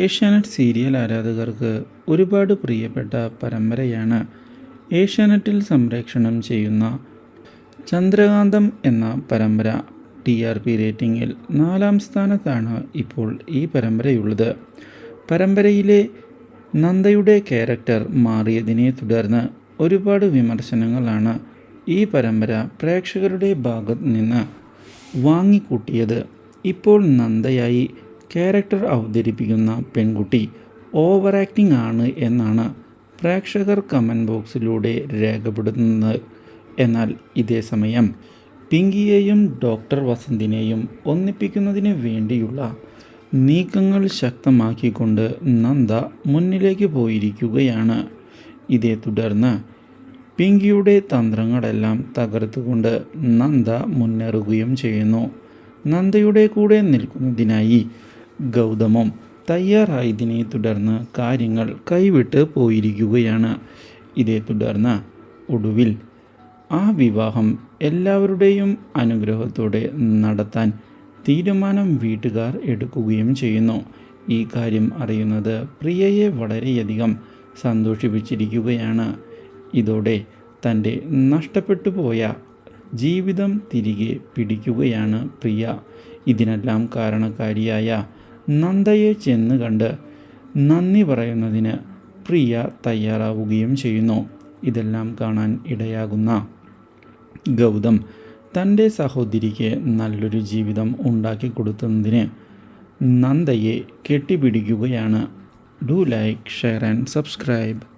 Asianet serial ആരാധകർക്ക് ഒരുപാട് പ്രിയപ്പെട്ട പരമ്പരയാണ് ഏഷ്യാനെറ്റിൽ സംപ്രേക്ഷണം ചെയ്യുന്ന ചന്ദ്രകാന്തം എന്ന പരമ്പര. ടി ആർ പി റേറ്റിംഗിൽ നാലാം സ്ഥാനത്താണ് ഇപ്പോൾ ഈ പരമ്പരയുള്ളത്. പരമ്പരയിലെ നന്ദയുടെ ക്യാരക്ടർ മാറിയതിനെ തുടർന്ന് ഒരുപാട് വിമർശനങ്ങളാണ് ഈ പരമ്പര പ്രേക്ഷകരുടെ ഭാഗത്ത് നിന്ന് വാങ്ങിക്കൂട്ടിയത്. ഇപ്പോൾ നന്ദയായി ക്യാരക്ടർ അവതരിപ്പിക്കുന്ന പെൺകുട്ടി ഓവർ ആക്ടിംഗ് ആണ് എന്നാണ് പ്രേക്ഷകർ കമന്റ് ബോക്സിലൂടെ രേഖപ്പെടുത്തുന്നത്. എന്നാൽ ഇതേസമയം പിങ്കിയെയും ഡോക്ടർ വസന്തിനെയും ഒന്നിപ്പിക്കുന്നതിന് വേണ്ടിയുള്ള നീക്കങ്ങൾ ശക്തമാക്കിക്കൊണ്ട് നന്ദ മുന്നിലേക്ക് പോയിരിക്കുകയാണ്. ഇതേ തുടർന്ന് പിങ്കിയുടെ തന്ത്രങ്ങളെല്ലാം തകർത്തുകൊണ്ട് നന്ദ മുന്നേറുകയും ചെയ്യുന്നു. നന്ദയുടെ കൂടെ നിൽക്കുന്നതിനായി ഗൗതമും തയ്യാറായതിനെ തുടർന്ന് കാര്യങ്ങൾ കൈവിട്ട് പോയിരിക്കുകയാണ്. ഇതേ തുടർന്ന് ഒടുവിൽ ആ വിവാഹം എല്ലാവരുടെയും അനുഗ്രഹത്തോടെ നടത്താൻ തീരുമാനം വീട്ടുകാർ എടുക്കുകയും ചെയ്യുന്നു. ഈ കാര്യം അറിയുന്നത് പ്രിയയെ വളരെയധികം സന്തോഷിപ്പിച്ചിരിക്കുകയാണ്. ഇതോടെ തന്റെ നഷ്ടപ്പെട്ടു പോയ ജീവിതം തിരികെ പിടിക്കുകയാണ് പ്രിയ. ഇതിനെല്ലാം കാരണക്കാരിയായ നന്ദയെ ചെന്ന് കണ്ട് നന്ദി പറയുന്നതിന് പ്രിയ തയ്യാറാവുകയും ചെയ്യുന്നു. ഇതെല്ലാം കാണാൻ ഇടയാകുന്ന ഗൗതം തന്റെ സഹോദരിക്ക് നല്ലൊരു ജീവിതം ഉണ്ടാക്കി കൊടുക്കുന്നതിന് നന്ദയെ കെട്ടിപ്പിടിക്കുകയാണ്. Do like share and subscribe.